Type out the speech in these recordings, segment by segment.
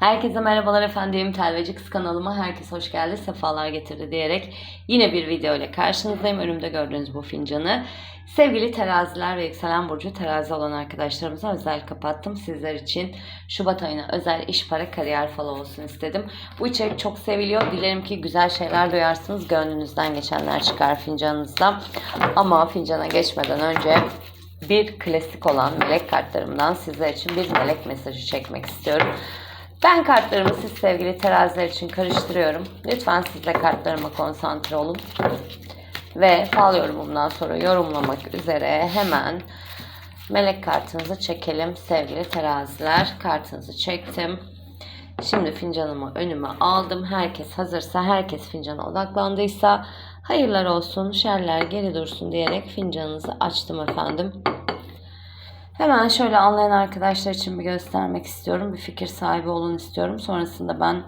Herkese merhabalar efendim. Telveci Kız kanalıma herkes hoş geldi, sefalar getirdi diyerek yine bir video ile karşınızdayım. Önümde gördüğünüz bu fincanı sevgili teraziler ve yükselen burcu terazi olan arkadaşlarımıza özel kapattım. Sizler için Şubat ayına özel iş, para, kariyer falı olsun istedim. Bu içerik çok seviliyor. Dilerim ki güzel şeyler duyarsınız. Gönlünüzden geçenler çıkar fincanınızda. Ama fincana geçmeden önce bir klasik olan melek kartlarımdan sizler için bir melek mesajı çekmek istiyorum. Ben kartlarımı siz sevgili teraziler için karıştırıyorum. Lütfen siz de kartlarıma konsantre olun. Ve fal yorumumdan sonra yorumlamak üzere hemen melek kartınızı çekelim sevgili teraziler. Kartınızı çektim. Şimdi fincanımı önüme aldım. Herkes hazırsa, herkes fincana odaklandıysa hayırlar olsun, şerler geri dursun diyerek fincanınızı açtım efendim. Hemen şöyle anlayan arkadaşlar için bir göstermek istiyorum. Bir fikir sahibi olun istiyorum. Sonrasında ben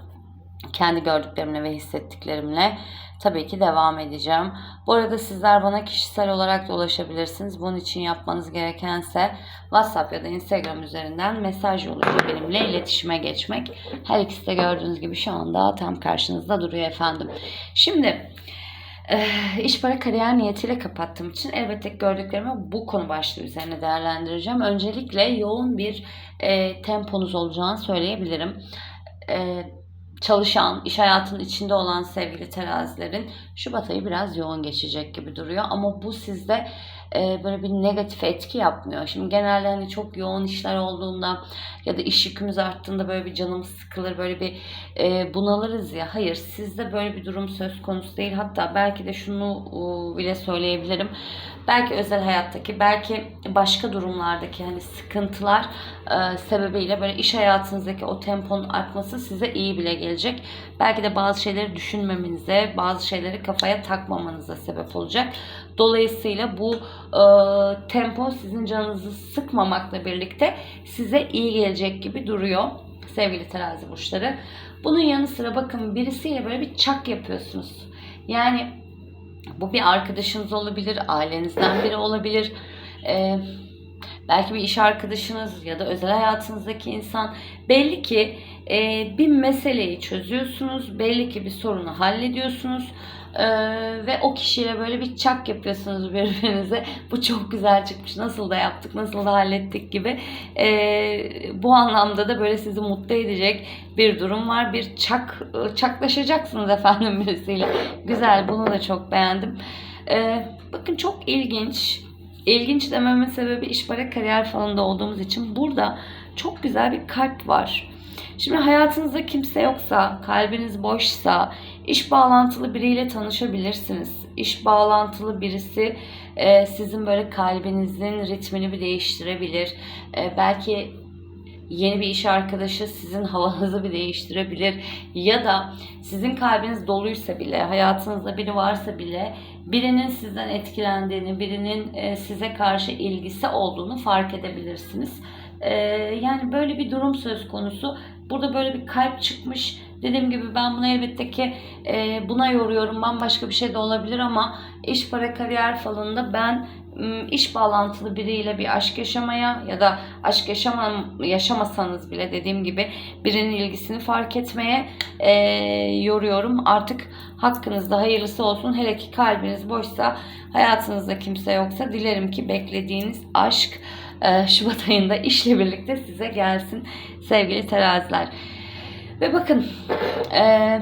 kendi gördüklerimle ve hissettiklerimle tabii ki devam edeceğim. Bu arada sizler bana kişisel olarak da ulaşabilirsiniz. Bunun için yapmanız gerekense WhatsApp ya da Instagram üzerinden mesaj yoluyla benimle iletişime geçmek. Her ikisi de gördüğünüz gibi şu anda tam karşınızda duruyor efendim. Şimdi iş para kariyer niyetiyle kapattığım için elbette gördüklerimi bu konu başlığı üzerine değerlendireceğim. Öncelikle yoğun bir e, temponuz olacağını söyleyebilirim. E, çalışan, iş hayatının içinde olan sevgili terazilerin Şubat ayı biraz yoğun geçecek gibi duruyor. Ama bu sizde e, böyle bir negatif etki yapmıyor. Şimdi genelde hani çok yoğun işler olduğunda ya da iş yükümüz arttığında böyle bir canımız sıkılır, böyle bir e, bunalırız ya. Hayır, sizde böyle bir durum söz konusu değil. Hatta belki de şunu e, bile söyleyebilirim. Belki özel hayattaki, belki başka durumlardaki hani sıkıntılar e, sebebiyle böyle iş hayatınızdaki o temponun artması size iyi bile gelecek. Belki de bazı şeyleri düşünmemenize, bazı şeyleri kafaya takmamanıza sebep olacak. Dolayısıyla bu e, tempo sizin canınızı sıkmamakla birlikte size iyi gelecek gibi duruyor sevgili terazi burçları. Bunun yanı sıra bakın birisiyle böyle bir çak yapıyorsunuz. Yani bu bir arkadaşınız olabilir, ailenizden biri olabilir. Ee, belki bir iş arkadaşınız ya da özel hayatınızdaki insan. Belli ki e, bir meseleyi çözüyorsunuz, belli ki bir sorunu hallediyorsunuz. Ee, ve o kişiyle böyle bir çak yapıyorsunuz birbirinize. Bu çok güzel çıkmış. Nasıl da yaptık, nasıl da hallettik gibi. Ee, bu anlamda da böyle sizi mutlu edecek bir durum var. Bir çak çaklaşacaksınız efendim birisiyle. Güzel. Bunu da çok beğendim. Ee, bakın çok ilginç. İlginç dememin sebebi iş para kariyer falanında olduğumuz için burada çok güzel bir kalp var. Şimdi hayatınızda kimse yoksa, kalbiniz boşsa, iş bağlantılı biriyle tanışabilirsiniz. İş bağlantılı birisi e, sizin böyle kalbinizin ritmini bir değiştirebilir. E, belki yeni bir iş arkadaşı sizin havanızı bir değiştirebilir. Ya da sizin kalbiniz doluysa bile, hayatınızda biri varsa bile birinin sizden etkilendiğini, birinin e, size karşı ilgisi olduğunu fark edebilirsiniz. E, yani böyle bir durum söz konusu. Burada böyle bir kalp çıkmış. Dediğim gibi ben bunu elbette ki e, buna yoruyorum. Bambaşka bir şey de olabilir ama iş para kariyer falında ben iş bağlantılı biriyle bir aşk yaşamaya ya da aşk yaşamam, yaşamasanız bile dediğim gibi birinin ilgisini fark etmeye e, yoruyorum. Artık hakkınızda hayırlısı olsun. Hele ki kalbiniz boşsa, hayatınızda kimse yoksa dilerim ki beklediğiniz aşk Şubat ayında işle birlikte size gelsin sevgili teraziler. Ve bakın e,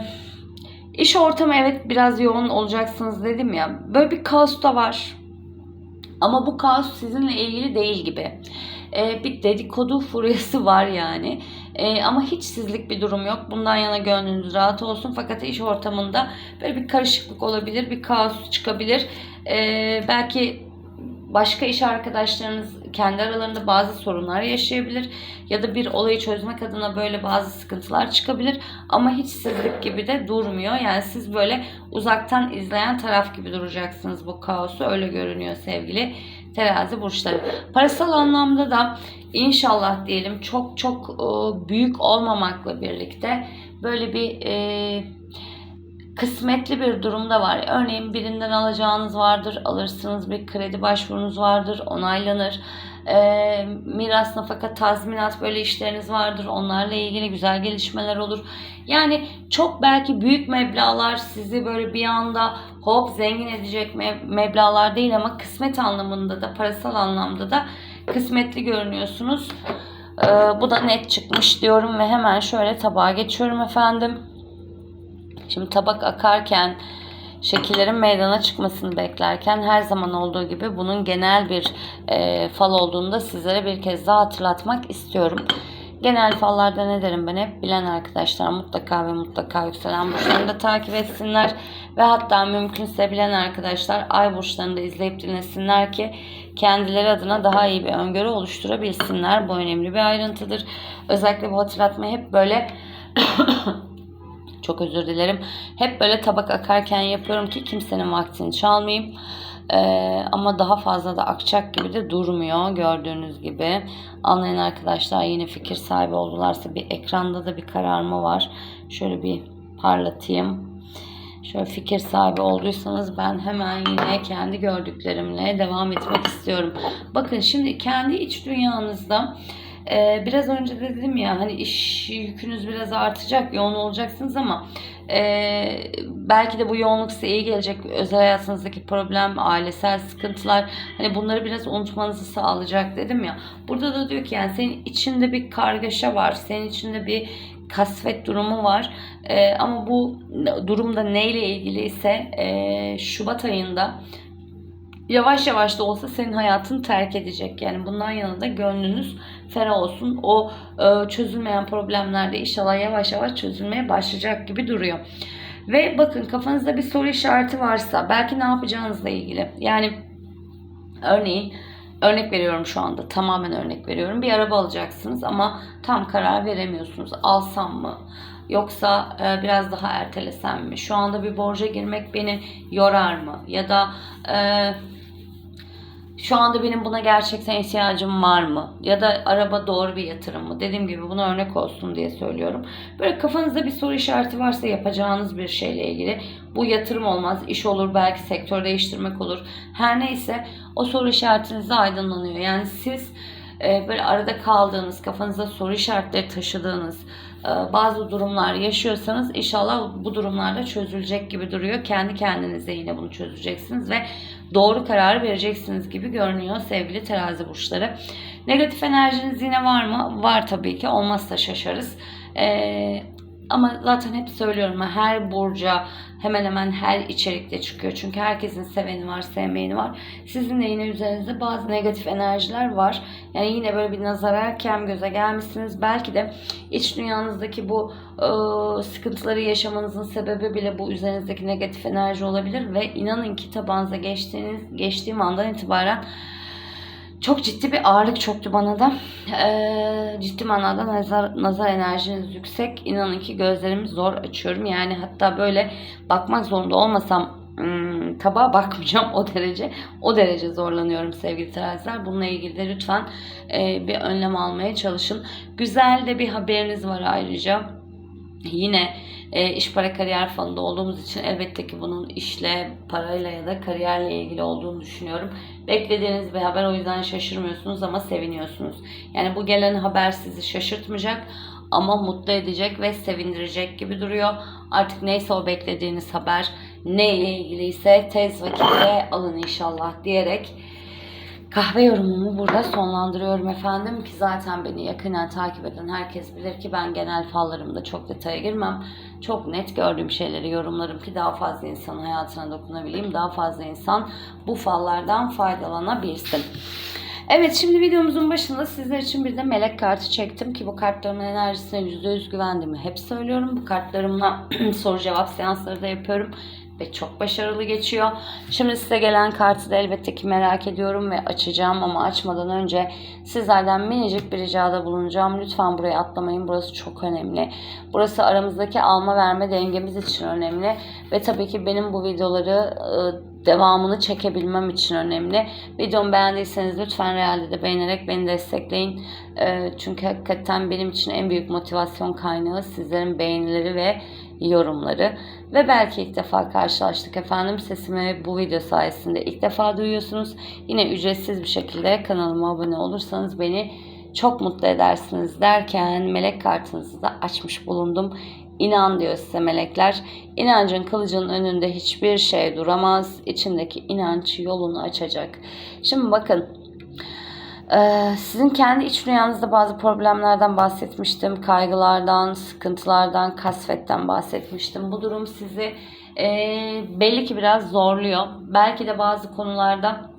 iş ortamı evet biraz yoğun olacaksınız dedim ya. Böyle bir kaos da var. Ama bu kaos sizinle ilgili değil gibi. E, bir dedikodu furyası var yani. E, ama hiç sizlik bir durum yok. Bundan yana gönlünüz rahat olsun. Fakat iş ortamında böyle bir karışıklık olabilir, bir kaos çıkabilir. E, belki başka iş arkadaşlarınız kendi aralarında bazı sorunlar yaşayabilir ya da bir olayı çözmek adına böyle bazı sıkıntılar çıkabilir ama hiç sizlik gibi de durmuyor. Yani siz böyle uzaktan izleyen taraf gibi duracaksınız bu kaosu öyle görünüyor sevgili terazi burçları. Parasal anlamda da inşallah diyelim çok çok büyük olmamakla birlikte böyle bir e, kısmetli bir durumda var. Örneğin birinden alacağınız vardır, alırsınız bir kredi başvurunuz vardır, onaylanır. e, miras, nafaka, tazminat böyle işleriniz vardır. Onlarla ilgili güzel gelişmeler olur. Yani çok belki büyük meblağlar sizi böyle bir anda hop zengin edecek me- meblağlar değil ama kısmet anlamında da parasal anlamda da kısmetli görünüyorsunuz. Ee, bu da net çıkmış diyorum ve hemen şöyle tabağa geçiyorum efendim. Şimdi tabak akarken şekillerin meydana çıkmasını beklerken her zaman olduğu gibi bunun genel bir e, fal olduğunu da sizlere bir kez daha hatırlatmak istiyorum. Genel fallarda ne derim ben hep bilen arkadaşlar mutlaka ve mutlaka yükselen burçlarını da takip etsinler ve hatta mümkünse bilen arkadaşlar ay burçlarını da izleyip dinlesinler ki kendileri adına daha iyi bir öngörü oluşturabilsinler. Bu önemli bir ayrıntıdır. Özellikle bu hatırlatmayı hep böyle çok özür dilerim. Hep böyle tabak akarken yapıyorum ki kimsenin vaktini çalmayayım. Ee, ama daha fazla da akacak gibi de durmuyor gördüğünüz gibi. Anlayan arkadaşlar yine fikir sahibi oldularsa bir ekranda da bir kararma var. Şöyle bir parlatayım. Şöyle fikir sahibi olduysanız ben hemen yine kendi gördüklerimle devam etmek istiyorum. Bakın şimdi kendi iç dünyanızda ee, biraz önce de dedim ya hani iş yükünüz biraz artacak, yoğun olacaksınız ama e, belki de bu yoğunluk size iyi gelecek. Özel hayatınızdaki problem, ailesel sıkıntılar hani bunları biraz unutmanızı sağlayacak dedim ya. Burada da diyor ki yani senin içinde bir kargaşa var, senin içinde bir kasvet durumu var. Ee, ama bu durumda neyle ilgili ise e, Şubat ayında yavaş yavaş da olsa senin hayatını terk edecek. Yani bundan yana da gönlünüz ferah olsun. O e, çözülmeyen problemler de inşallah yavaş yavaş çözülmeye başlayacak gibi duruyor. Ve bakın kafanızda bir soru işareti varsa belki ne yapacağınızla ilgili. Yani örneğin örnek veriyorum şu anda tamamen örnek veriyorum. Bir araba alacaksınız ama tam karar veremiyorsunuz. Alsam mı? Yoksa e, biraz daha ertelesem mi? Şu anda bir borca girmek beni yorar mı? Ya da e, şu anda benim buna gerçekten ihtiyacım var mı? Ya da araba doğru bir yatırım mı? Dediğim gibi buna örnek olsun diye söylüyorum. Böyle kafanızda bir soru işareti varsa yapacağınız bir şeyle ilgili bu yatırım olmaz, iş olur, belki sektör değiştirmek olur. Her neyse o soru işaretinizde aydınlanıyor. Yani siz e, böyle arada kaldığınız, kafanızda soru işaretleri taşıdığınız e, bazı durumlar yaşıyorsanız inşallah bu durumlarda çözülecek gibi duruyor. Kendi kendinize yine bunu çözeceksiniz ve doğru kararı vereceksiniz gibi görünüyor sevgili terazi burçları. Negatif enerjiniz yine var mı? Var tabii ki. Olmazsa şaşarız. Ee, ama zaten hep söylüyorum her burca hemen hemen her içerikte çıkıyor. Çünkü herkesin seveni var, sevmeyeni var. Sizin de yine üzerinizde bazı negatif enerjiler var. Yani yine böyle bir nazara kem göze gelmişsiniz. Belki de iç dünyanızdaki bu e, sıkıntıları yaşamanızın sebebi bile bu üzerinizdeki negatif enerji olabilir ve inanın ki tabanıza geçtiğiniz geçtiğim andan itibaren çok ciddi bir ağırlık çöktü bana da. Ee, ciddi manada nazar, nazar enerjiniz yüksek. İnanın ki gözlerimi zor açıyorum. Yani hatta böyle bakmak zorunda olmasam hmm, tabağa bakmayacağım o derece. O derece zorlanıyorum sevgili teraziler. Bununla ilgili de lütfen e, bir önlem almaya çalışın. Güzel de bir haberiniz var ayrıca. Yine e, iş para kariyer falında olduğumuz için elbette ki bunun işle, parayla ya da kariyerle ilgili olduğunu düşünüyorum. Beklediğiniz bir haber o yüzden şaşırmıyorsunuz ama seviniyorsunuz. Yani bu gelen haber sizi şaşırtmayacak ama mutlu edecek ve sevindirecek gibi duruyor. Artık neyse o beklediğiniz haber neyle ilgiliyse tez vakitte alın inşallah diyerek Kahve yorumumu burada sonlandırıyorum efendim ki zaten beni yakından takip eden herkes bilir ki ben genel fallarımda çok detaya girmem. Çok net gördüğüm şeyleri yorumlarım ki daha fazla insanın hayatına dokunabileyim. Daha fazla insan bu fallardan faydalanabilsin. Evet şimdi videomuzun başında sizler için bir de melek kartı çektim ki bu kartlarımın enerjisine %100 güvendiğimi hep söylüyorum. Bu kartlarımla soru cevap seansları da yapıyorum ve çok başarılı geçiyor. Şimdi size gelen kartı da elbette ki merak ediyorum ve açacağım ama açmadan önce sizlerden minicik bir ricada bulunacağım. Lütfen buraya atlamayın. Burası çok önemli. Burası aramızdaki alma verme dengemiz için önemli ve tabii ki benim bu videoları ıı, devamını çekebilmem için önemli. Videomu beğendiyseniz lütfen realde de beğenerek beni destekleyin. Çünkü hakikaten benim için en büyük motivasyon kaynağı sizlerin beğenileri ve yorumları ve belki ilk defa karşılaştık efendim. Sesimi bu video sayesinde ilk defa duyuyorsunuz. Yine ücretsiz bir şekilde kanalıma abone olursanız beni çok mutlu edersiniz derken melek kartınızı da açmış bulundum. İnan diyor size melekler. İnancın kılıcının önünde hiçbir şey duramaz. İçindeki inanç yolunu açacak. Şimdi bakın ee, sizin kendi iç dünyanızda bazı problemlerden bahsetmiştim. Kaygılardan, sıkıntılardan, kasvetten bahsetmiştim. Bu durum sizi e, belli ki biraz zorluyor. Belki de bazı konularda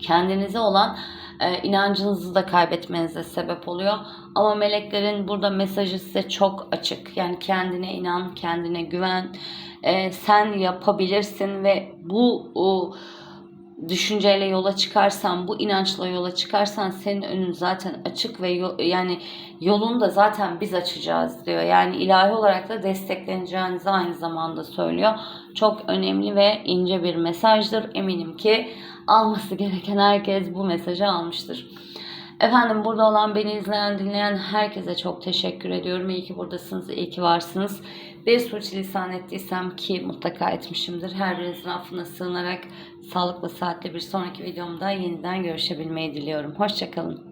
kendinize olan e, inancınızı da kaybetmenize sebep oluyor. Ama meleklerin burada mesajı size çok açık. Yani kendine inan, kendine güven. E, sen yapabilirsin ve bu o, düşünceyle yola çıkarsan, bu inançla yola çıkarsan senin önün zaten açık ve yo- yani yolunu da zaten biz açacağız diyor. Yani ilahi olarak da destekleneceğinizi aynı zamanda söylüyor. Çok önemli ve ince bir mesajdır. Eminim ki alması gereken herkes bu mesajı almıştır. Efendim burada olan beni izleyen dinleyen herkese çok teşekkür ediyorum. İyi ki buradasınız, iyi ki varsınız. Bir sürçülisan ettiysem ki mutlaka etmişimdir. Her affına sığınarak sağlıklı saatte bir sonraki videomda yeniden görüşebilmeyi diliyorum. Hoşçakalın.